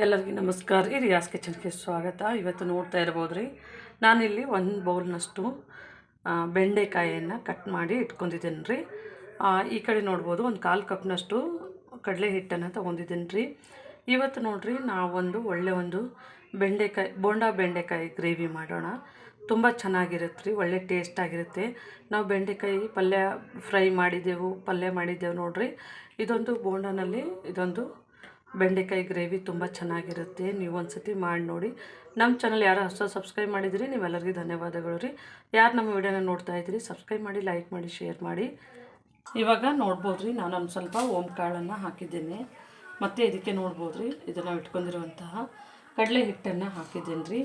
ಎಲ್ಲರಿಗೂ ನಮಸ್ಕಾರ. ರೀ ರಿಯಾಸ್ ಕಿಚನ್ಗೆ ಸ್ವಾಗತ. ಇವತ್ತು ನೋಡ್ತಾ ಇರ್ಬೋದು ರೀ ನಾನಿಲ್ಲಿ ಒಂದು ಬೌಲ್ನಷ್ಟು ಬೆಂಡೆಕಾಯಿಯನ್ನು ಕಟ್ ಮಾಡಿ ಇಟ್ಕೊಂಡಿದ್ದೀನಿ ರೀ ಈ ಕಡೆ ನೋಡ್ಬೋದು, ಒಂದು ಕಾಲು ಕಪ್ನಷ್ಟು ಕಡಲೆ ಹಿಟ್ಟನ್ನು ತೊಗೊಂಡಿದ್ದೀನಿ ರೀ ಇವತ್ತು ನೋಡಿರಿ, ನಾವೊಂದು ಒಳ್ಳೆ ಒಂದು ಬೆಂಡೆಕಾಯಿ, ಬೋಂಡಾ ಬೆಂಡೆಕಾಯಿ ಗ್ರೇವಿ ಮಾಡೋಣ. ತುಂಬ ಚೆನ್ನಾಗಿರುತ್ತೆ ರೀ ಒಳ್ಳೆ ಟೇಸ್ಟ್ ಆಗಿರುತ್ತೆ. ನಾವು ಬೆಂಡೆಕಾಯಿ ಪಲ್ಯ ಫ್ರೈ ಮಾಡಿದ್ದೆವು, ಪಲ್ಯ ಮಾಡಿದ್ದೆವು ನೋಡಿರಿ. ಇದೊಂದು ಬೋಂಡನಲ್ಲಿ ಇದೊಂದು ಬೆಂಡೆಕಾಯಿ ಗ್ರೇವಿ ತುಂಬ ಚೆನ್ನಾಗಿರುತ್ತೆ. ನೀವು ಒಂದ್ಸತಿ ಮಾಡಿ ನೋಡಿ. ನಮ್ಮ ಚಾನಲ್ ಯಾರು ಹೊಸ ಸಬ್ಸ್ಕ್ರೈಬ್ ಮಾಡಿದಿರಿ, ನೀವೆಲ್ಲರಿಗೂ ಧನ್ಯವಾದಗಳು ರೀ. ಯಾರು ನಮ್ಮ ವಿಡಿಯೋನ ನೋಡ್ತಾ ಇದ್ದೀರಿ ಸಬ್ಸ್ಕ್ರೈಬ್ ಮಾಡಿ, ಲೈಕ್ ಮಾಡಿ, ಶೇರ್ ಮಾಡಿ. ಇವಾಗ ನೋಡ್ಬೋದು ರೀ ನಾನು ಒಂದು ಸ್ವಲ್ಪ ಓಮ್ ಕಾಳನ್ನು ಹಾಕಿದ್ದೇನೆ. ಮತ್ತು ಇದಕ್ಕೆ ನೋಡ್ಬೋದು ರೀ ಇದನ್ನು ಇಟ್ಕೊಂಡಿರುವಂತಹ ಕಡಲೆ ಹಿಟ್ಟನ್ನು ಹಾಕಿದ್ದೀನಿ ರೀ.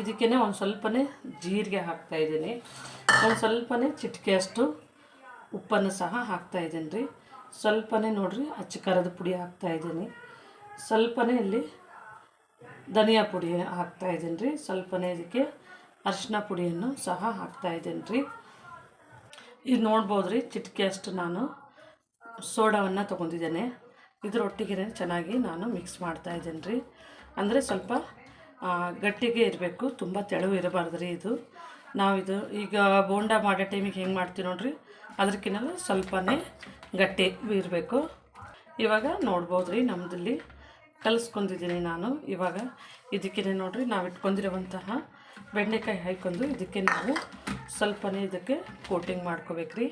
ಇದಕ್ಕೆ ಒಂದು ಸ್ವಲ್ಪನೇ ಜೀರಿಗೆ ಹಾಕ್ತಾಯಿದ್ದೀನಿ ಒಂದು ಸ್ವಲ್ಪನೇ ಚಿಟಿಕೆಯಷ್ಟು ಉಪ್ಪನ್ನು ಸಹ ಹಾಕ್ತಾ ಇದ್ದೀನಿ ರೀ. ಸ್ವಲ್ಪನೇ ನೋಡಿರಿ, ಅಚ್ಚ ಖಾರದ ಪುಡಿ ಹಾಕ್ತಾ ಇದ್ದೀನಿ. ಸ್ವಲ್ಪನೇ ಇಲ್ಲಿ ಧನಿಯಾ ಪುಡಿ ಹಾಕ್ತಾ ಇದ್ದೀನಿ ರೀ. ಸ್ವಲ್ಪನೇ ಇದಕ್ಕೆ ಅರಿಶಿನ ಪುಡಿಯನ್ನು ಸಹ ಹಾಕ್ತಾ ಇದ್ದೀನಿ ರೀ. ಇದು ನೋಡ್ಬೋದು ರೀ ಚಿಟಿಕೆಯಷ್ಟು ನಾನು ಸೋಡಾವನ್ನು ತೊಗೊಂಡಿದ್ದೇನೆ. ಇದರೊಟ್ಟಿಗೆ ಚೆನ್ನಾಗಿ ನಾನು ಮಿಕ್ಸ್ ಮಾಡ್ತಾ ಇದ್ದೀನಿ ರೀ. ಅಂದರೆ ಸ್ವಲ್ಪ ಗಟ್ಟಿಗೆ ಇರಬೇಕು, ತುಂಬ ತೆಳು ಇರಬಾರ್ದು ರೀ ಇದು. ನಾವಿದು ಈಗ ಬೋಂಡ ಮಾಡೋ ಟೈಮಿಗೆ ಹೆಂಗೆ ಮಾಡ್ತೀವಿ ನೋಡ್ರಿ ಅದಕ್ಕಿಂತ ಸ್ವಲ್ಪನೇ ಗಟ್ಟಿ ಇರಬೇಕು. ಇವಾಗ ನೋಡ್ಬೋದು ರೀ ನಮ್ಮದಲ್ಲಿ ಕಲಿಸ್ಕೊಂಡಿದ್ದೀನಿ ನಾನು. ಇವಾಗ ಇದಕ್ಕೆ ನೋಡಿರಿ, ನಾವು ಇಟ್ಕೊಂಡಿರುವಂತಹ ಬೆಂಡೆಕಾಯಿ ಹಾಕೊಂಡು ಇದಕ್ಕೆ ನಾವು ಸ್ವಲ್ಪನೇ ಇದಕ್ಕೆ ಕೋಟಿಂಗ್ ಮಾಡ್ಕೋಬೇಕ್ರಿ.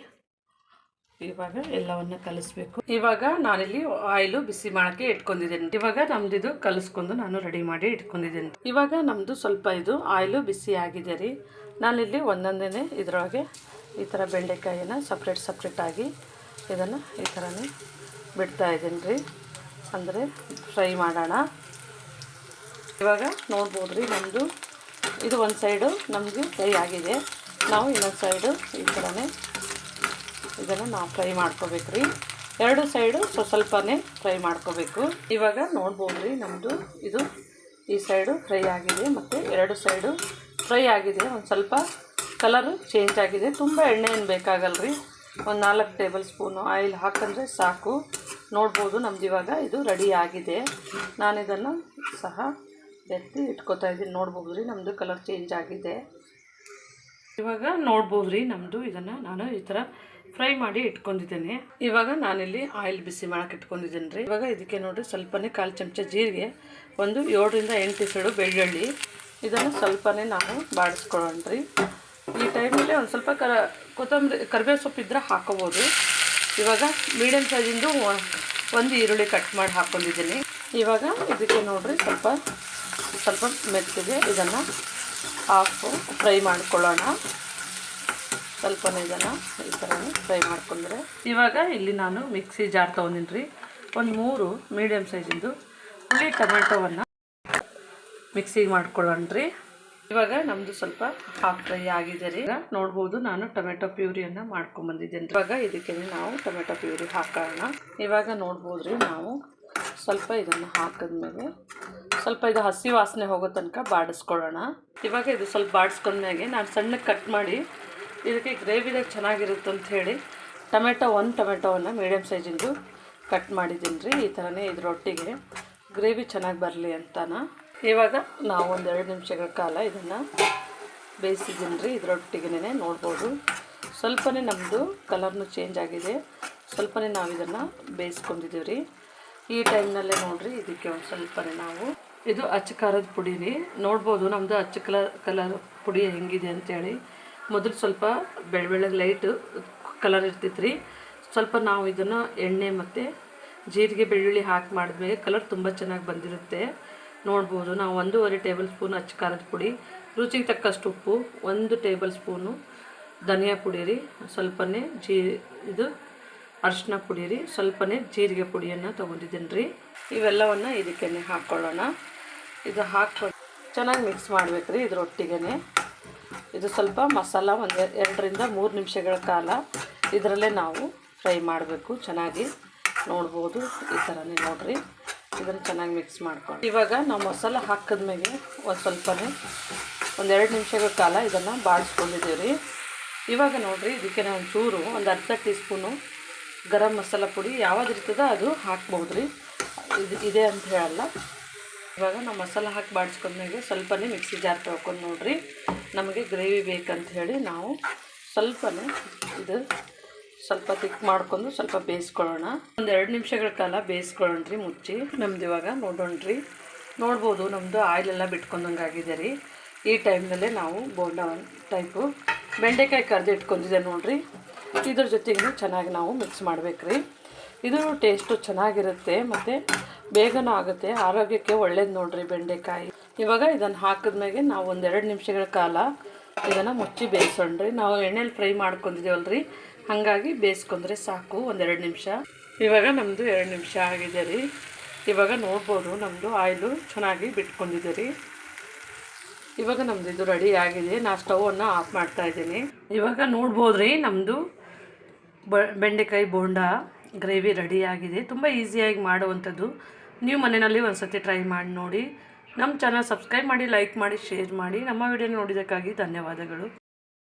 ಇವಾಗ ಎಲ್ಲವನ್ನ ಕಲಿಸ್ಬೇಕು. ಇವಾಗ ನಾನಿಲ್ಲಿ ಆಯಿಲು ಬಿಸಿ ಮಾಡೋಕ್ಕೆ ಇಟ್ಕೊಂಡಿದ್ದೀನಿ. ಇವಾಗ ನಮ್ದು ಇದು ಕಲಿಸ್ಕೊಂಡು ನಾನು ರೆಡಿ ಮಾಡಿ ಇಟ್ಕೊಂಡಿದ್ದೀನಿ. ಇವಾಗ ನಮ್ಮದು ಸ್ವಲ್ಪ ಇದು ಆಯಿಲು ಬಿಸಿ ಆಗಿದೆ ರೀ. ನಾನಿಲ್ಲಿ ಒಂದೊಂದೇ ಇದರೊಳಗೆ ಈ ಥರ ಬೆಂಡೆಕಾಯಿನ ಸಪ್ರೇಟ್ ಸಪ್ರೇಟಾಗಿ ಇದನ್ನು ಈ ಥರನೇ ಬಿಡ್ತಾ ಇದ್ದೀನಿ ರೀ. ಅಂದರೆ ಫ್ರೈ ಮಾಡೋಣ. ಇವಾಗ ನೋಡ್ಬೋದು ರೀ ನಮ್ಮದು ಇದು ಒಂದು ಸೈಡು ನಮಗೆ ಫ್ರೈ ಆಗಿದೆ. ನಾವು ಇನ್ನೊಂದು ಸೈಡು ಈ ಥರನೇ ಇದನ್ನು ನಾವು ಫ್ರೈ ಮಾಡ್ಕೋಬೇಕು ರೀ ಎರಡು ಸೈಡು ಸ್ವಲ್ಪ ಸ್ವಲ್ಪನೇ ಫ್ರೈ ಮಾಡ್ಕೋಬೇಕು. ಇವಾಗ ನೋಡ್ಬೋದು ರೀ ನಮ್ಮದು ಇದು ಈ ಸೈಡು ಫ್ರೈ ಆಗಿದೆ ಮತ್ತು ಎರಡು ಸೈಡು ಫ್ರೈ ಆಗಿದೆ. ಒಂದು ಸ್ವಲ್ಪ ಕಲರು ಚೇಂಜ್ ಆಗಿದೆ. ತುಂಬ ಎಣ್ಣೆ ಏನು ಬೇಕಾಗಲ್ಲ ರೀ ಒಂದು ನಾಲ್ಕು ಟೇಬಲ್ ಸ್ಪೂನು ಆಯಿಲ್ ಹಾಕಂದ್ರೆ ಸಾಕು. ನೋಡ್ಬೋದು ನಮ್ದು ಇವಾಗ ಇದು ರೆಡಿ ಆಗಿದೆ. ನಾನು ಇದನ್ನು ಸಹ ಎತ್ತಿ ಇಟ್ಕೋತಾ ಇದ್ದೀನಿ. ನೋಡ್ಬೋದು ರೀ ನಮ್ಮದು ಕಲರ್ ಚೇಂಜ್ ಆಗಿದೆ. ಇವಾಗ ನೋಡ್ಬೋದು ರೀ ನಮ್ಮದು ಇದನ್ನು ನಾನು ಈ ಥರ ಫ್ರೈ ಮಾಡಿ ಇಟ್ಕೊಂಡಿದ್ದೇನೆ. ಇವಾಗ ನಾನಿಲ್ಲಿ ಆಯಿಲ್ ಬಿಸಿ ಮಾಡೋಕೆ ಇಟ್ಕೊಂಡಿದ್ದೀನಿ ರೀ. ಇವಾಗ ಇದಕ್ಕೆ ನೋಡಿರಿ ಸ್ವಲ್ಪನೇ ಕಾಲು ಚಮಚ ಜೀರಿಗೆ, ಒಂದು ಏಳರಿಂದ ಎಂಟು ಸೆಡು ಬೆಳ್ಳುಳ್ಳಿ. ಇದನ್ನು ಸ್ವಲ್ಪನೇ ನಾವು ಬಾಡಿಸ್ಕೊಳ್ಳೋಣ ರೀ. ಈ ಟೈಮಲ್ಲಿ ಒಂದು ಸ್ವಲ್ಪ ಕರ, ಕೊತ್ತಂಬರಿ ಕರಿಬೇವು ಸೊಪ್ಪು ಇದ್ದರೆ ಹಾಕೋಬೋದು. ಇವಾಗ ಮೀಡಿಯಮ್ ಸೈಜಿಂದು ಒಂದು ಈರುಳ್ಳಿ ಕಟ್ ಮಾಡಿ ಹಾಕ್ಕೊಂಡಿದ್ದೀನಿ ಇವಾಗ ಇದಕ್ಕೆ ನೋಡಿರಿ ಸ್ವಲ್ಪ ಸ್ವಲ್ಪ ಮೆತ್ತಿಗೆ ಇದನ್ನು ಹಾಕು ಫ್ರೈ ಮಾಡ್ಕೊಳ್ಳೋಣ. ಸ್ವಲ್ಪನೇ ಇದನ್ನು ಈ ಥರನೇ ಫ್ರೈ ಮಾಡ್ಕೊಂಡ್ರೆ. ಇವಾಗ ಇಲ್ಲಿ ನಾನು ಮಿಕ್ಸಿ ಜಾರ್ ತೊಗೊಂಡಿನಿ ರೀ ಒಂದು ಮೂರು ಮೀಡಿಯಮ್ ಸೈಜಿಂದು ಹುಳಿ ಟೊಮೆಟೊವನ್ನು ಮಿಕ್ಸಿಗೆ ಮಾಡ್ಕೊಳ್ಳೋಣ ರೀ ಇವಾಗ ನಮ್ಮದು ಸ್ವಲ್ಪ ಹಾಫ್ ಫ್ರೈ ಆಗಿದೆ ರೀ. ಈಗ ನೋಡ್ಬೋದು, ನಾನು ಟೊಮೆಟೊ ಪ್ಯೂರಿಯನ್ನು ಮಾಡ್ಕೊಂಬಂದಿದ್ದೇನೆ ಇವಾಗ ಇದಕ್ಕೆ ನಾವು ಟೊಮೆಟೊ ಪ್ಯೂರಿ ಹಾಕೋಣ. ಇವಾಗ ನೋಡ್ಬೋದು ರೀ ನಾವು ಸ್ವಲ್ಪ ಇದನ್ನು ಹಾಕಿದ್ಮೇಲೆ ಸ್ವಲ್ಪ ಇದು ಹಸಿ ವಾಸನೆ ಹೋಗೋ ತನಕ ಬಾಡಿಸ್ಕೊಳ್ಳೋಣ. ಇವಾಗ ಇದು ಸ್ವಲ್ಪ ಬಾಡಿಸ್ಕೊಂಡ್ಮೇಲೆ ನಾನು ಸಣ್ಣಕ್ಕೆ ಕಟ್ ಮಾಡಿ ಇದಕ್ಕೆ ಗ್ರೇವಿದಾಗ ಚೆನ್ನಾಗಿರುತ್ತೆ ಅಂತ ಹೇಳಿ ಟೊಮೆಟೊ ಒಂದು ಟೊಮೆಟೊವನ್ನು ಮೀಡಿಯಮ್ ಸೈಜಿಂದು ಕಟ್ ಮಾಡಿದ್ದೀನಿ ರೀ. ಈ ಥರನೇ ಇದರೊಟ್ಟಿಗೆ ಗ್ರೇವಿ ಚೆನ್ನಾಗಿ ಬರಲಿ ಅಂತಾನ. ಇವಾಗ ನಾವು ಒಂದು ಎರಡು ನಿಮಿಷಗಳ ಕಾಲ ಇದನ್ನು ಬೇಯಿಸಿದ್ದೀನಿ ರೀ ಇದರೊಟ್ಟಿಗೆ ನೋಡ್ಬೋದು. ಸ್ವಲ್ಪನೇ ನಮ್ಮದು ಕಲರ್ನು ಚೇಂಜ್ ಆಗಿದೆ. ಸ್ವಲ್ಪನೇ ನಾವು ಇದನ್ನು ಬೇಯಿಸ್ಕೊಂಡಿದ್ದೀವಿ ರೀ ಈ ಟೈಮ್ನಲ್ಲೇ ನೋಡಿರಿ, ಇದಕ್ಕೆ ಒಂದು ಸ್ವಲ್ಪನೇ ನಾವು. ಇದು ಅಚ್ಚ ಖಾರದ ಪುಡಿ ರೀ ನೋಡ್ಬೋದು ನಮ್ಮದು ಅಚ್ಚ ಕಲರ್ ಕಲರ್ ಪುಡಿ ಹೆಂಗಿದೆ ಅಂತೇಳಿ. ಮೊದಲು ಸ್ವಲ್ಪ ಬೆಳ್ಳ ಲೈಟು ಲೈಟ್ ಕಲರ್ ಇರ್ತಿತ್ತು ರೀ ಸ್ವಲ್ಪ ನಾವು ಇದನ್ನು ಎಣ್ಣೆ ಮತ್ತು ಜೀರಿಗೆ, ಬೆಳ್ಳುಳ್ಳಿ ಹಾಕಿ ಮಾಡಿದ್ಮೇಲೆ ಕಲರ್ ತುಂಬ ಚೆನ್ನಾಗಿ ಬಂದಿರುತ್ತೆ. ನೋಡ್ಬೋದು. ನಾವು ಒಂದೂವರೆ ಟೇಬಲ್ ಸ್ಪೂನ್ ಅಚ್ಚ ಖಾರದ ಪುಡಿ, ರುಚಿಗೆ ತಕ್ಕಷ್ಟು ಉಪ್ಪು, ಒಂದು ಟೇಬಲ್ ಸ್ಪೂನು ಧನಿಯಾ ಪುಡಿ ರೀ, ಸ್ವಲ್ಪನೇ ಜೀ, ಇದು ಅರಿಶಿನ ಪುಡಿ ರೀ, ಸ್ವಲ್ಪನೇ ಜೀರಿಗೆ ಪುಡಿಯನ್ನು ತೊಗೊಂಡಿದ್ದೀನಿ ರೀ. ಇವೆಲ್ಲವನ್ನು ಇದಕ್ಕೆ ಹಾಕ್ಕೊಳ್ಳೋಣ ಇದು ಹಾಕ್ಕೊಂಡು ಚೆನ್ನಾಗಿ ಮಿಕ್ಸ್ ಮಾಡಬೇಕು ರೀ ಇದ್ರೊಟ್ಟಿಗೆ ಇದು ಸ್ವಲ್ಪ ಮಸಾಲ ಒಂದು ಎರಡರಿಂದ ಮೂರು ನಿಮಿಷಗಳ ಕಾಲ ಇದರಲ್ಲೇ ನಾವು ಫ್ರೈ ಮಾಡಬೇಕು ಚೆನ್ನಾಗಿ. ನೋಡ್ಬೋದು ಈ ಥರನೇ ನೋಡಿರಿ. ಇದನ್ನು ಚೆನ್ನಾಗಿ ಮಿಕ್ಸ್ ಮಾಡ್ಕೊಂಡು ಇವಾಗ ನಾವು ಮಸಾಲ ಹಾಕಿದ್ಮೇಲೆ ಒಂದು ಸ್ವಲ್ಪನೇ, ಒಂದು ಎರಡು ನಿಮಿಷಗಳ ಕಾಲ ಇದನ್ನು ಬಾಡಿಸ್ಕೊಂಡಿದ್ದೀವಿ ರೀ ಇವಾಗ ನೋಡಿರಿ, ಇದಕ್ಕೆ ನಾವು ಚೂರು ಒಂದು ಅರ್ಧ ಟೀ ಸ್ಪೂನು ಗರಂ ಮಸಾಲ ಪುಡಿ ಯಾವಾಗ ಇರ್ತದೋ ಅದು ಹಾಕ್ಬೋದು ರೀ ಇದು ಇದೆ ಅಂತ ಹೇಳಲ್ಲ. ಇವಾಗ ನಾವು ಮಸಾಲ ಹಾಕಿ ಬಾಡಿಸ್ಕೊಂಡ್ಮೇಲೆ ಸ್ವಲ್ಪನೇ ಮಿಕ್ಸಿ ಜಾರ್ ತೊಳ್ಕೊಂಡು ನೋಡಿರಿ. ನಮಗೆ ಗ್ರೇವಿ ಬೇಕಂತ ಹೇಳಿ ನಾವು ಸ್ವಲ್ಪನೇ ಇದು ಸ್ವಲ್ಪ ತಿಕ್ ಮಾಡ್ಕೊಂಡು ಸ್ವಲ್ಪ ಬೇಯಿಸ್ಕೊಳ್ಳೋಣ. ಒಂದು ಎರಡು ನಿಮಿಷಗಳ ಕಾಲ ಬೇಯಿಸ್ಕೊಳ್ಳೋಣ್ರಿ ಮುಚ್ಚಿ. ನಮ್ದು ಇವಾಗ ನೋಡೋಣ್ರಿ. ನೋಡ್ಬೋದು ನಮ್ಮದು ಆಯಿಲೆಲ್ಲ ಬಿಟ್ಕೊಂಡಂಗೆ ಆಗಿದೆ ರೀ. ಈ ಟೈಮ್ನಲ್ಲೇ ನಾವು ಬೋಂಡ ಟೈಪು ಬೆಂಡೆಕಾಯಿ ಕರೆದು ಇಟ್ಕೊಂಡಿದ್ದೆ ನೋಡ್ರಿ. ಇದ್ರ ಜೊತೆಗೂ ಚೆನ್ನಾಗಿ ನಾವು ಮಿಕ್ಸ್ ಮಾಡ್ಬೇಕ್ರಿ. ಇದು ಟೇಸ್ಟು ಚೆನ್ನಾಗಿರುತ್ತೆ ಮತ್ತು ಬೇಗನೂ ಆಗುತ್ತೆ. ಆರೋಗ್ಯಕ್ಕೆ ಒಳ್ಳೇದು ನೋಡ್ರಿ ಬೆಂಡೆಕಾಯಿ. ಇವಾಗ ಇದನ್ನು ಹಾಕಿದ್ಮೇಲೆ ನಾವು ಒಂದೆರಡು ನಿಮಿಷಗಳ ಕಾಲ ಇದನ್ನು ಮುಚ್ಚಿ ಬೇಯಿಸೋಣ್ರಿ. ನಾವು ಎಣ್ಣೆಲಿ ಫ್ರೈ ಮಾಡ್ಕೊಂಡಿದ್ದೇವಲ್ರಿ ಹಾಗಾಗಿ ಬೇಯಿಸ್ಕೊಂಡ್ರೆ ಸಾಕು, ಒಂದೆರಡು ನಿಮಿಷ. ಇವಾಗ ನಮ್ಮದು ಎರಡು ನಿಮಿಷ ಆಗಿದೆ ರೀ. ಇವಾಗ ನೋಡ್ಬೋದು ನಮ್ಮದು ಆಯಿಲು ಚೆನ್ನಾಗಿ ಬಿಟ್ಕೊಂಡಿದೆ ರೀ. ಇವಾಗ ನಮ್ಮದು ಇದು ರೆಡಿ ಆಗಿದೆ. ನಾ ಸ್ಟವನ್ನು ಆಫ್ ಮಾಡ್ತಾ ಇದ್ದೀನಿ. ಇವಾಗ ನೋಡ್ಬೋದು ರೀ ನಮ್ಮದು ಬೆಂಡೆಕಾಯಿ ಬೋಂಡ ಗ್ರೇವಿ ರೆಡಿ ಆಗಿದೆ. ತುಂಬ ಈಸಿಯಾಗಿ ಮಾಡುವಂಥದ್ದು. ನೀವು ಮನೆಯಲ್ಲಿ ಒಂದು ಸತಿ ಟ್ರೈ ಮಾಡಿ ನೋಡಿ. ನಮ್ಮ ಚಾನಲ್ ಸಬ್ಸ್ಕ್ರೈಬ್ ಮಾಡಿ, ಲೈಕ್ ಮಾಡಿ, ಶೇರ್ ಮಾಡಿ. ನಮ್ಮ ವಿಡಿಯೋ ನೋಡಿದ್ದಕ್ಕಾಗಿ ಧನ್ಯವಾದಗಳು.